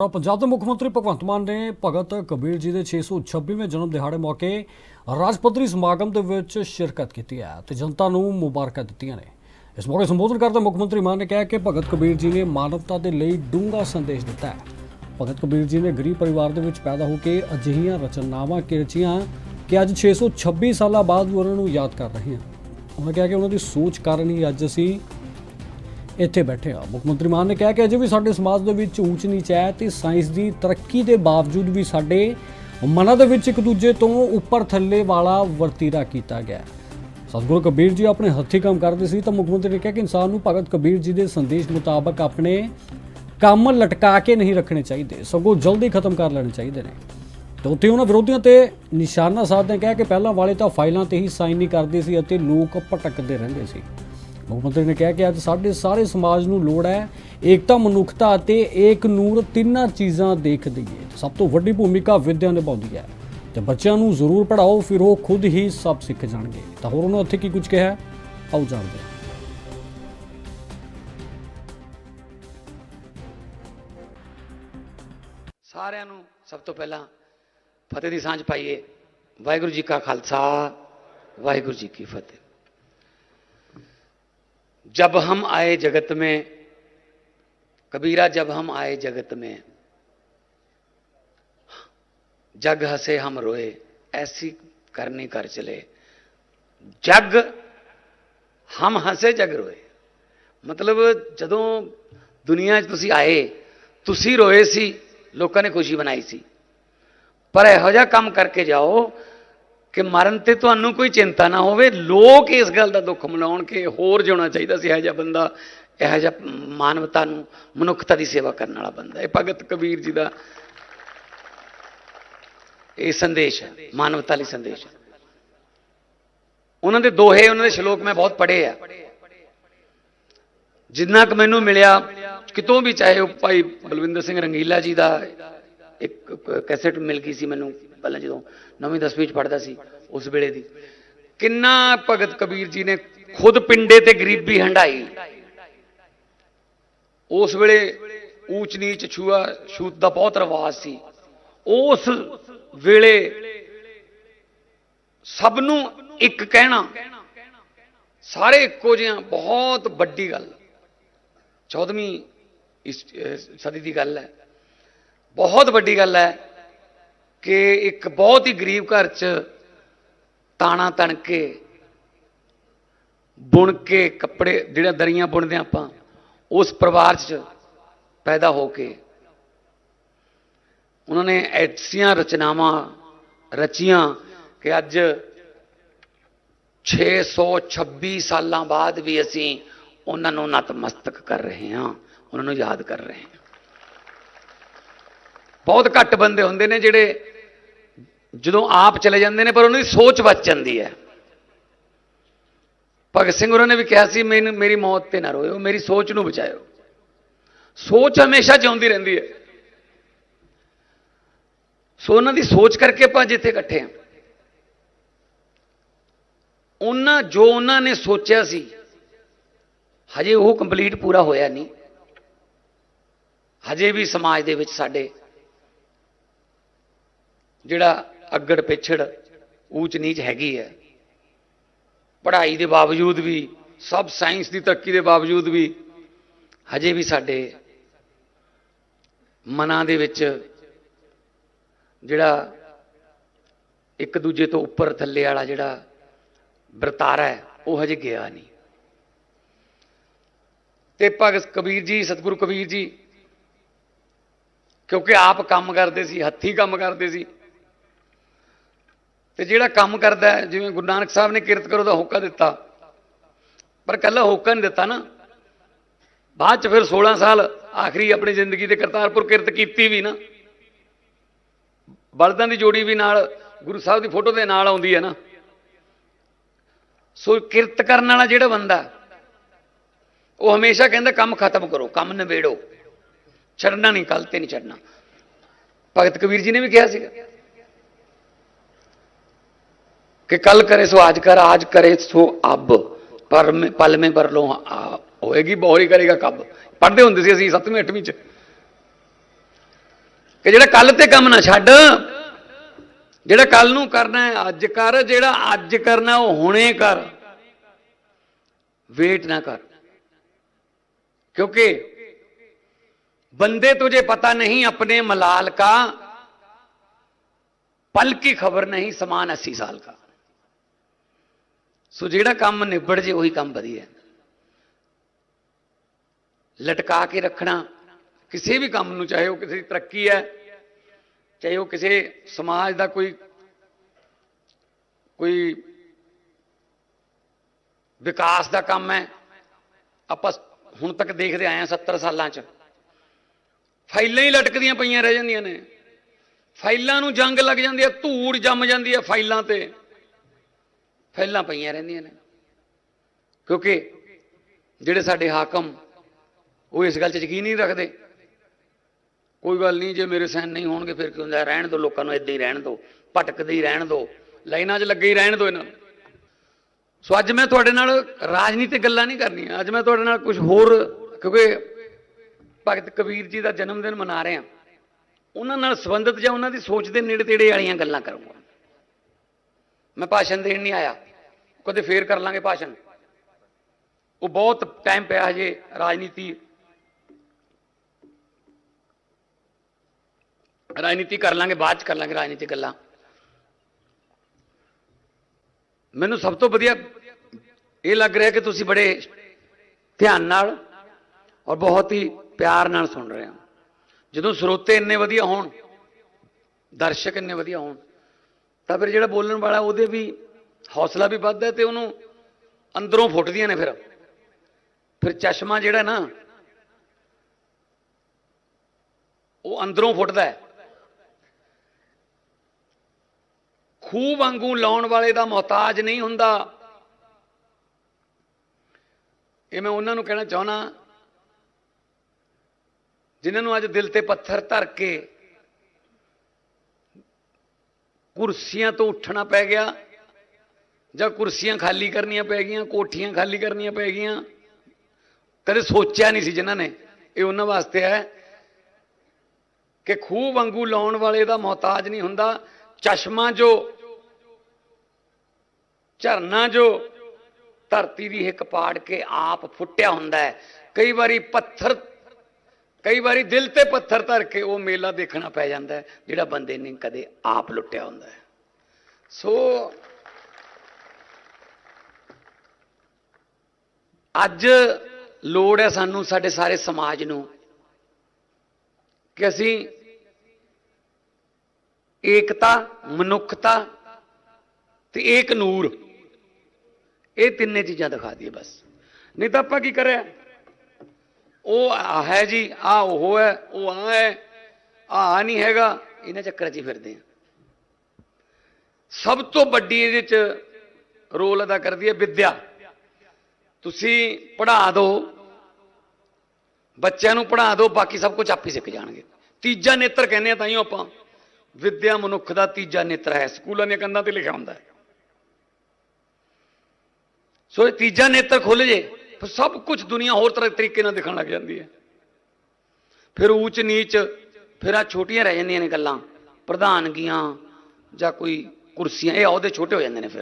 ਪੰਜਾਬ ਦੇ ਮੁੱਖ ਮੰਤਰੀ ਭਗਵੰਤ ਮਾਨ ਨੇ ਭਗਤ ਕਬੀਰ ਜੀ ਦੇ 626ਵੇਂ ਜਨਮ ਦਿਹਾੜੇ ਮੌਕੇ ਰਾਜ ਪੱਧਰੀ ਸਮਾਗਮ ਦੇ ਵਿੱਚ ਸ਼ਿਰਕਤ ਕੀਤੀ ਹੈ ਤੇ ਜਨਤਾ ਨੂੰ ਮੁਬਾਰਕਾਂ ਦਿੱਤੀਆਂ ਨੇ। ਇਸ ਮੌਕੇ ਸੰਬੋਧਨ ਕਰਦੇ ਮੁੱਖ ਮੰਤਰੀ ਮਾਨ ਨੇ ਕਿਹਾ ਕਿ ਭਗਤ ਕਬੀਰ ਜੀ ਨੇ ਮਾਨਵਤਾ ਦੇ ਲਈ ਡੂੰਘਾ ਸੰਦੇਸ਼ ਦਿੱਤਾ ਹੈ। ਭਗਤ ਕਬੀਰ ਜੀ ਨੇ ਗਰੀਬ ਪਰਿਵਾਰ ਦੇ ਵਿੱਚ ਪੈਦਾ ਹੋ ਕੇ ਅਜਿਹੀਆਂ ਰਚਨਾਵਾਂ ਕਿਰਚੀਆਂ ਕਿ ਅੱਜ 626 ਸਾਲਾਂ ਬਾਅਦ ਵੀ ਉਹਨਾਂ ਨੂੰ ਯਾਦ ਕਰ ਰਹੇ ਹਾਂ ਉਹਨਾਂ ਕਿਹਾ ਕਿ ਉਹਨਾਂ ਦੀ ਸੋਚ ਕਾਰਨ ਹੀ ਅੱਜ ਅਸੀਂ ਇੱਥੇ ਬੈਠੇ ਆ ਮੁੱਖ ਮੰਤਰੀ ਮਾਨ ਨੇ ਕਿਹਾ ਕਿ ਅਜੇ ਵੀ ਸਾਡੇ ਸਮਾਜ ਦੇ ਵਿੱਚ ਊਚ ਨੀਚ ਹੈ ਤੇ ਸਾਇੰਸ ਦੀ ਤਰੱਕੀ ਦੇ ਬਾਵਜੂਦ ਵੀ ਸਾਡੇ ਮਨਾਂ ਦੇ ਵਿੱਚ ਇੱਕ ਦੂਜੇ ਤੋਂ ਉੱਪਰ ਥੱਲੇ ਵਾਲਾ ਵਰਤੀਰਾ ਕੀਤਾ ਗਿਆ ਸਤਿਗੁਰੂ ਕਬੀਰ ਜੀ ਆਪਣੇ ਹੱਥੀਂ ਕੰਮ ਕਰਦੇ ਸੀ ਤਾਂ ਮੁੱਖ ਮੰਤਰੀ ਨੇ ਕਿਹਾ ਕਿ ਇਨਸਾਨ ਨੂੰ ਭਗਤ ਕਬੀਰ ਜੀ ਦੇ ਸੰਦੇਸ਼ ਮੁਤਾਬਕ ਆਪਣੇ ਕੰਮ ਲਟਕਾ ਕੇ ਨਹੀਂ ਰੱਖਣੇ ਚਾਹੀਦੇ, ਸਗੋਂ ਜਲਦੀ ਖਤਮ ਕਰ ਲੈਣੇ ਚਾਹੀਦੇ ਨੇ। ਤੇ ਉੱਥੇ ਉਹਨਾਂ ਵਿਰੋਧੀਆਂ ਤੇ ਨਿਸ਼ਾਨਾ ਸਾਧਦੇ ਕਿਹਾ ਕਿ ਪਹਿਲਾਂ ਵਾਲੇ ਤਾਂ ਫਾਈਲਾਂ ਤੇ ਹੀ ਸਾਈਨ ਨਹੀਂ ਕਰਦੇ ਸੀ ਅਤੇ ਲੋਕ ਭਟਕਦੇ ਰਹਿੰਦੇ ਸੀ। ਮੁੱਖ ਮੰਤਰੀ ਨੇ ਕਿਹਾ ਕਿ ਅੱਜ ਸਾਡੇ ਸਾਰੇ ਸਮਾਜ ਨੂੰ ਲੋੜ ਹੈ ਏਕਤਾ, ਮਨੁੱਖਤਾ ਅਤੇ ਏਕ ਨੂਰ ਤਿੰਨਾਂ ਚੀਜ਼ਾਂ ਦੇਖਦੀ ਹੈ ਸਭ ਤੋਂ ਵੱਡੀ ਭੂਮਿਕਾ ਵਿਦਿਆ ਨਿਭਾਉਂਦੀ ਹੈ। ਤੇ ਬੱਚਿਆਂ ਨੂੰ ਜ਼ਰੂਰ ਪੜਾਓ ਫਿਰ ਉਹ ਖੁਦ ਹੀ ਸਭ ਸਿੱਖ ਜਾਣਗੇ। ਤਾਂ ਹੋਰ ਉਹਨਾਂ ਉੱਥੇ ਕੀ ਕੁਝ ਕਿਹਾ? ਆਓ ਜਾਣਦੇ ਸਾਰਿਆਂ ਨੂੰ ਸਭ ਤੋਂ ਪਹਿਲਾਂ ਫਤਿਹ ਦੀ ਸਾਂਝ ਪਾਈਏ। ਵਾਹਿਗੁਰੂ ਜੀ ਕਾ ਖਾਲਸਾ, ਵਾਹਿਗੁਰੂ ਜੀ ਕੀ ਫਤਿਹ। जब हम आए जगत में कबीरा जब हम आए जगत में जग हंसे हम रोए ऐसी करनी कर चले जग ਹਮ ਹੱਸੇ ਜਗ ਰੋਏ ਮਤਲਬ ਜਦੋਂ ਦੁਨੀਆ 'ਚ ਤੁਸੀਂ ਆਏ ਤੁਸੀਂ ਰੋਏ ਸੀ ਲੋਕਾਂ ਨੇ ਖੁਸ਼ੀ ਮਨਾਈ ਸੀ ਪਰ ਇਹੋ ਜਿਹਾ ਕੰਮ ਕਰਕੇ ਜਾਓ ਕਿ ਮਰਨ ਤੇ ਤੁਹਾਨੂੰ ਕੋਈ ਚਿੰਤਾ ਨਾ ਹੋਵੇ, ਲੋਕ ਇਸ ਗੱਲ ਦਾ ਦੁੱਖ ਮਨਾਉਣ ਕਿ ਹੋਰ ਜਿਉਣਾ ਚਾਹੀਦਾ ਸੀ, ਇਹੋ ਜਿਹਾ ਬੰਦਾ, ਇਹੋ ਜਿਹਾ ਮਾਨਵਤਾ ਨੂੰ, ਮਨੁੱਖਤਾ ਦੀ ਸੇਵਾ ਕਰਨ ਵਾਲਾ ਬੰਦਾ। ਇਹ ਭਗਤ ਕਬੀਰ ਜੀ ਦਾ ਇਹ ਸੰਦੇਸ਼ ਹੈ, ਮਾਨਵਤਾ ਲਈ ਸੰਦੇਸ਼ ਹੈ। ਉਹਨਾਂ ਦੇ ਦੋਹੇ, ਉਹਨਾਂ ਦੇ ਸ਼ਲੋਕ ਮੈਂ ਬਹੁਤ ਪੜ੍ਹੇ ਆ। ਜਿੰਨਾ ਕੁ ਮੈਨੂੰ ਮਿਲਿਆ, ਕਿਤੋਂ ਵੀ ਚਾਹੇ ਉਹ ਭਾਈ ਬਲਵਿੰਦਰ ਸਿੰਘ ਰੰਗੀਲਾ ਜੀ ਦਾ ਇੱਕ ਕੈਸੇਟ ਮਿਲ ਗਈ ਸੀ ਮੈਨੂੰ ਪਹਿਲਾਂ ਜਦੋਂ ਨਵੀਂ ਦਸਵੀਂ ਚ ਪੜ੍ਹਦਾ ਸੀ, ਉਸ ਵੇਲੇ ਦੀ। ਕਿੰਨਾ ਭਗਤ ਕਬੀਰ ਜੀ ਨੇ ਖੁਦ ਪਿੰਡੇ ਤੇ ਗਰੀਬੀ ਹੰਡਾਈ ਉਸ ਵੇਲੇ ਊਚ ਨੀਚ ਛੂਆ ਛੂਤ ਦਾ ਬਹੁਤ ਰਿਵਾਜ ਸੀ। ਉਸ ਵੇਲੇ ਸਭ ਨੂੰ ਇੱਕ ਕਹਿਣਾ, ਸਾਰੇ ਇੱਕੋ ਜਿਹਾ, ਬਹੁਤ ਵੱਡੀ ਗੱਲ। 14ਵੀਂ ਇਸ ਸਦੀ ਦੀ ਗੱਲ ਹੈ। ਬਹੁਤ ਵੱਡੀ ਗੱਲ ਹੈ ਕਿ ਇੱਕ ਬਹੁਤ ਹੀ ਗਰੀਬ ਘਰ 'ਚ ਤਾਣਾ ਤਣ ਕੇ ਬੁਣ ਕੇ ਕੱਪੜੇ ਜਿਹੜਾ ਦਰੀਆਂ ਬੁਣਦੇ ਹਾਂ ਆਪਾਂ, ਉਸ ਪਰਿਵਾਰ 'ਚ ਪੈਦਾ ਹੋ ਕੇ ਉਹਨਾਂ ਨੇ ਐਸੀਆਂ ਰਚਨਾਵਾਂ ਰਚੀਆਂ ਕਿ ਅੱਜ 626 ਸਾਲਾਂ ਬਾਅਦ ਵੀ ਅਸੀਂ ਉਹਨਾਂ ਨੂੰ ਨਤਮਸਤਕ ਕਰ ਰਹੇ ਹਾਂ, ਉਹਨਾਂ ਨੂੰ ਯਾਦ ਕਰ ਰਹੇ ਹਾਂ। ਬਹੁਤ ਘੱਟ ਬੰਦੇ ਹੁੰਦੇ ਨੇ ਜਿਹੜੇ ਜਦੋਂ ਆਪ ਚਲੇ ਜਾਂਦੇ ਨੇ, ਪਰ ਉਹਨਾਂ ਦੀ ਸੋਚ ਬਚ ਜਾਂਦੀ ਹੈ। ਭਗਤ ਸਿੰਘ ਉਹਨਾਂ ਨੇ ਵੀ ਕਿਹਾ ਸੀ, ਮੈਨੂੰ, ਮੇਰੀ ਮੌਤ ਤੇ ਨਾ ਰੋਇਓ, ਮੇਰੀ ਸੋਚ ਨੂੰ ਬਚਾਇਓ। ਸੋਚ ਹਮੇਸ਼ਾ ਜਿਉਂਦੀ ਰਹਿੰਦੀ ਹੈ। ਸੋ ਉਹਨਾਂ ਦੀ ਸੋਚ ਕਰਕੇ ਆਪਾਂ ਜਿੱਥੇ ਇਕੱਠੇ ਹਾਂ। ਉਹਨਾਂ, ਜੋ ਉਹਨਾਂ ਨੇ ਸੋਚਿਆ ਸੀ, ਹਜੇ ਉਹ ਕੰਪਲੀਟ ਪੂਰਾ ਹੋਇਆ ਨਹੀਂ। ਹਜੇ ਵੀ ਸਮਾਜ ਦੇ ਵਿੱਚ ਸਾਡੇ ਜਿਹੜਾ ਅੱਗੜ ਪਿਛੜ ਊਚ ਨੀਚ ਹੈਗੀ ਹੈ। ਪੜ੍ਹਾਈ ਦੇ ਬਾਵਜੂਦ ਵੀ, ਸਭ ਸਾਇੰਸ ਦੀ ਤਰੱਕੀ ਦੇ ਬਾਵਜੂਦ ਵੀ, ਹਜੇ ਵੀ ਸਾਡੇ ਮਨਾਂ ਦੇ ਵਿੱਚ ਜਿਹੜਾ ਇੱਕ ਦੂਜੇ ਤੋਂ ਉੱਪਰ ਥੱਲੇ ਵਾਲਾ ਜਿਹੜਾ ਵਰਤਾਰਾ ਹੈ, ਉਹ ਹਜੇ ਗਿਆ ਨਹੀਂ। ਤੇ ਭਗਤ ਕਬੀਰ ਜੀ, ਸਤਿਗੁਰੂ ਕਬੀਰ ਜੀ, ਕਿਉਂਕਿ ਆਪ ਕੰਮ ਕਰਦੇ ਸੀ, ਹੱਥੀਂ ਕੰਮ ਕਰਦੇ ਸੀ ਤੇ ਜਿਹੜਾ ਕੰਮ ਕਰਦਾ ਹੈ, ਜਿਵੇਂ ਗੁਰੂ ਨਾਨਕ ਸਾਹਿਬ ਨੇ ਕਿਰਤ ਕਰੋ ਦਾ ਹੋਕਾ ਦਿੱਤਾ। ਪਰ ਕੱਲਾ ਹੋਕਾ ਨਹੀਂ ਦਿੱਤਾ ਨਾ। ਬਾਅਦ ਚ ਫਿਰ 16 ਸਾਲ ਆਖਰੀ ਆਪਣੀ ਜ਼ਿੰਦਗੀ ਦੇ ਕਰਤਾਰਪੁਰ ਕਿਰਤ ਕੀਤੀ ਵੀ ਨਾ। ਬਲਦਾਂ ਦੀ ਜੋੜੀ ਵੀ ਨਾਲ ਗੁਰੂ ਸਾਹਿਬ ਦੀ ਫੋਟੋ ਦੇ ਨਾਲ ਆਉਂਦੀ ਹੈ ਨਾ। ਸੋ ਕਿਰਤ ਕਰਨ ਵਾਲਾ ਜਿਹੜਾ ਬੰਦਾ ਉਹ ਹਮੇਸ਼ਾ ਕਹਿੰਦਾ ਕੰਮ ਖਤਮ ਕਰੋ ਕੰਮ ਨਿਬੇੜੋ। ਛੱਡਣਾ ਨਹੀਂ ਕੱਲ ਤੇ ਨਹੀਂ ਛੱਡਣਾ। ਭਗਤ ਕਬੀਰ ਜੀ ਨੇ ਵੀ ਕਿਹਾ ਸੀਗਾ। ਕਿ ਕੱਲ ਕਰੇ ਸੋ ਆਜ ਕਰ ਆਜ ਕਰੇ ਸੋ ਅਬ ਪਰ ਮੈਂ ਪਲ ਮੈਂ ਪਰ ਲੋ ਹੋਏਗੀ ਬੋਰੀ ਕਰੇਗਾ ਕਬ ਪੜ੍ਹਦੇ ਹੁੰਦੇ ਸੀ ਅਸੀਂ 7ਵੀਂ 8ਵੀਂ ਚ ਕਿ ਜਿਹੜਾ ਕੱਲ ਤੇ ਕੰਮ ਨਾ ਛੱਡ ਜਿਹੜਾ ਕੱਲ ਨੂੰ ਕਰਨਾ ਹੈ ਅੱਜ ਕਰ ਜਿਹੜਾ ਅੱਜ ਕਰਨਾ ਉਹ ਹੁਣੇ ਕਰ ਵੇਟ ਨਾ ਕਰ क्योंकि बंदे तुझे पता नहीं अपने मलाल का पल की खबर नहीं समान अस्सी साल का ਸੋ ਜਿਹੜਾ ਕੰਮ ਨਿਬੜ ਜੇ, ਉਹੀ ਕੰਮ ਵਧੀਆ ਲਟਕਾ ਕੇ ਰੱਖਣਾ, ਕਿਸੇ ਵੀ ਕੰਮ ਨੂੰ, ਚਾਹੇ ਉਹ ਕਿਸੇ ਦੀ ਤਰੱਕੀ ਹੈ, ਚਾਹੇ ਉਹ ਕਿਸੇ ਸਮਾਜ ਦਾ ਕੋਈ ਕੋਈ ਵਿਕਾਸ ਦਾ ਕੰਮ ਹੈ। ਆਪਾਂ ਹੁਣ ਤੱਕ ਦੇਖਦੇ ਆਏ ਆ 70 ਸਾਲਾਂ 'ਚ। ਫਾਈਲਾਂ ਹੀ ਲਟਕਦੀਆਂ ਪਈਆਂ ਰਹਿ ਜਾਂਦੀਆਂ ਨੇ। ਫਾਈਲਾਂ ਨੂੰ ਜੰਗ ਲੱਗ ਜਾਂਦੀ ਹੈ, ਧੂੜ ਜੰਮ ਜਾਂਦੀ ਹੈ ਫਾਈਲਾਂ ਤੇ। ਫੈਲਾਂ ਪਈਆਂ ਰਹਿੰਦੀਆਂ ਨੇ। ਕਿਉਂਕਿ ਜਿਹੜੇ ਸਾਡੇ ਹਾਕਮ, ਉਹ ਇਸ ਗੱਲ 'ਚ ਯਕੀਨ ਨਹੀਂ ਰੱਖਦੇ। ਕੋਈ ਗੱਲ ਨਹੀਂ, ਜੇ ਮੇਰੇ ਸਾਈਨ ਨਹੀਂ ਹੋਣਗੇ, ਫਿਰ ਕੀ ਹੁੰਦਾ ਰਹਿਣ ਦਿਓ ਲੋਕਾਂ ਨੂੰ ਇੱਦਾਂ ਹੀ ਰਹਿਣ ਦਿਓ ਭਟਕਦੇ ਹੀ ਰਹਿਣ ਦਿਓ ਲਾਈਨਾਂ 'ਚ ਲੱਗੇ ਹੀ ਰਹਿਣ ਦਿਓ ਇਹਨਾਂ ਨੂੰ। ਸੋ ਅੱਜ ਮੈਂ ਤੁਹਾਡੇ ਨਾਲ ਰਾਜਨੀਤਿਕ ਗੱਲਾਂ ਨਹੀਂ ਕਰਨੀਆਂ। ਅੱਜ ਮੈਂ ਤੁਹਾਡੇ ਨਾਲ ਕੁਝ ਹੋਰ, ਕਿਉਂਕਿ ਭਗਤ ਕਬੀਰ ਜੀ ਦਾ ਜਨਮ ਦਿਨ ਮਨਾ ਰਹੇ ਹਾਂ। ਉਹਨਾਂ ਨਾਲ ਸੰਬੰਧਿਤ ਜਾਂ ਉਹਨਾਂ ਦੀ ਸੋਚ ਦੇ ਨੇੜੇ ਤੇੜੇ ਵਾਲੀਆਂ ਗੱਲਾਂ ਕਰੂੰਗਾ। ਮੈਂ ਭਾਸ਼ਣ ਦੇਣ ਨਹੀਂ ਆਇਆ। ਕਦੇ ਫੇਰ ਕਰ ਲਾਂਗੇ ਭਾਸ਼ਣ। ਉਹ ਬਹੁਤ ਟਾਈਮ ਪਿਆ ਹਜੇ ਰਾਜਨੀਤੀ। ਰਾਜਨੀਤੀ ਕਰ ਲਾਂਗੇ, ਬਾਅਦ ਚ ਕਰ ਲਾਂਗੇ ਰਾਜਨੀਤੀ ਗੱਲਾਂ। ਮੈਨੂੰ ਸਭ ਤੋਂ ਵਧੀਆ ਇਹ ਲੱਗ ਰਿਹਾ ਕਿ ਤੁਸੀਂ ਬੜੇ ਧਿਆਨ ਨਾਲ ਔਰ ਬਹੁਤ ਹੀ ਪਿਆਰ ਨਾਲ ਸੁਣ ਰਹੇ ਹੋ। ਜਦੋਂ ਸਰੋਤੇ ਇੰਨੇ ਵਧੀਆ ਹੋਣ, ਦਰਸ਼ਕ ਇੰਨੇ ਵਧੀਆ ਹੋਣ, ਤਾਂ ਫਿਰ ਜਿਹੜਾ ਬੋਲਣ ਵਾਲਾ ਉਹਦੇ ਵੀ ਹੌਸਲਾ ਵੀ ਵੱਧਦਾ ਤੇ ਉਹਨੂੰ ਅੰਦਰੋਂ ਫੁੱਟਦੀਆਂ ਨੇ ਫਿਰ। ਫਿਰ ਚਸ਼ਮਾ ਜਿਹੜਾ ਨਾ, ਉਹ ਅੰਦਰੋਂ ਫੁੱਟਦਾ ਹੈ। ਖੂਹ ਵਾਂਗੂ ਲਾਉਣ ਵਾਲੇ ਦਾ ਮੁਹਤਾਜ ਨਹੀਂ ਹੁੰਦਾ। ਇਹ ਮੈਂ ਉਹਨਾਂ ਨੂੰ ਕਹਿਣਾ ਚਾਹਣਾ ਜਿਨ੍ਹਾਂ ਨੂੰ ਅੱਜ ਦਿਲ ਤੇ ਪੱਥਰ ਧਰ ਕੇ ਕੁਰਸੀਆਂ ਤੋਂ ਉੱਠਣਾ ਪੈ ਗਿਆ। ਜਾਂ ਕੁਰਸੀਆਂ ਖਾਲੀ ਕਰਨੀਆਂ ਪੈ ਗਈਆਂ, ਕੋਠੀਆਂ ਖਾਲੀ ਕਰਨੀਆਂ ਪੈ ਗਈਆਂ। ਕਦੇ ਸੋਚਿਆ ਨਹੀਂ ਸੀ ਜਿਨ੍ਹਾਂ ਨੇ। ਇਹ ਉਹਨਾਂ ਵਾਸਤੇ ਹੈ ਕਿ ਖੂਹ ਵਾਂਗੂ ਲਾਉਣ ਵਾਲੇ ਦਾ ਮੁਹਤਾਜ ਨਹੀਂ ਹੁੰਦਾ। ਚਸ਼ਮਾ ਜੋ, ਝਰਨਾ ਜੋ ਧਰਤੀ ਦੀ ਹਿੱਕ ਪਾੜ ਕੇ ਆਪ ਫੁੱਟਿਆ ਹੁੰਦਾ ਹੈ। ਕਈ ਵਾਰੀ ਪੱਥਰ, ਕਈ ਵਾਰੀ ਦਿਲ ਤੇ ਪੱਥਰ ਧਰ ਕੇ ਉਹ ਮੇਲਾ ਦੇਖਣਾ ਪੈ ਜਾਂਦਾ ਜਿਹੜਾ ਬੰਦੇ ਨੇ ਕਦੇ ਆਪ ਲੁੱਟਿਆ ਹੁੰਦਾ ਸੋ ਅੱਜ ਲੋੜ ਹੈ ਸਾਨੂੰ ਸਾਡੇ ਸਾਰੇ ਸਮਾਜ ਨੂੰ ਕਿ ਅਸੀਂ ਏਕਤਾ, ਮਨੁੱਖਤਾ ਤੇ ਏਕ ਨੂਰ, ਇਹ ਤਿੰਨੇ ਚੀਜ਼ਾਂ ਦਿਖਾ ਦਈਏ ਬਸ। ਨਹੀਂ ਤਾਂ ਆਪਾਂ ਕੀ ਕਰਿਆ? ਉਹ ਆ ਹੈ ਜੀ, ਆ ਉਹ ਹੈ, ਉਹ ਆ ਹੈ, ਆ ਨਹੀਂ ਹੈਗਾ, ਇਹਨਾਂ ਚੱਕਰਾਂ 'ਚ ਹੀ ਫਿਰਦੇ ਆ ਸਭ ਤੋਂ ਵੱਡੀ ਇਹਦੇ 'ਚ ਰੋਲ ਅਦਾ ਕਰਦੀ ਹੈ ਵਿਦਿਆ। ਤੁਸੀਂ ਪੜ੍ਹਾ ਦਿਓ ਬੱਚਿਆਂ ਨੂੰ ਪੜ੍ਹਾ ਦਿਓ ਬਾਕੀ ਸਭ ਕੁਝ ਆਪੇ ਸਿੱਖ ਜਾਣਗੇ। ਤੀਜਾ ਨੇਤਰ ਕਹਿੰਦੇ ਆ ਤਾਂ ਹੀ ਆਪਾਂ। ਵਿਦਿਆ ਮਨੁੱਖ ਦਾ ਤੀਜਾ ਨੇਤਰ ਹੈ। ਸਕੂਲਾਂ ਦੀਆਂ ਕੰਧਾਂ ਤੇ ਲਿਖਿਆ ਹੁੰਦਾ ਹੈ। ਸੋ ਇਹ ਤੀਜਾ ਨੇਤਰ ਖੁੱਲ ਜੇ, ਫਿਰ ਸਭ ਕੁਝ ਦੁਨੀਆ ਹੋਰ ਤਰ੍ਹਾਂ ਤਰੀਕੇ ਨਾਲ ਦਿਖਣ ਲੱਗ ਜਾਂਦੀ ਹੈ। ਫਿਰ ਊਚ ਨੀਚ, ਫਿਰ ਆ ਛੋਟੀਆਂ ਰਹਿ ਜਾਂਦੀਆਂ ਨੇ ਗੱਲਾਂ। ਪ੍ਰਧਾਨਗੀਆਂ ਜਾਂ ਕੋਈ ਕੁਰਸੀਆਂ, ਇਹ ਅਹੁਦੇ ਛੋਟੇ ਹੋ ਜਾਂਦੇ ਨੇ ਫਿਰ।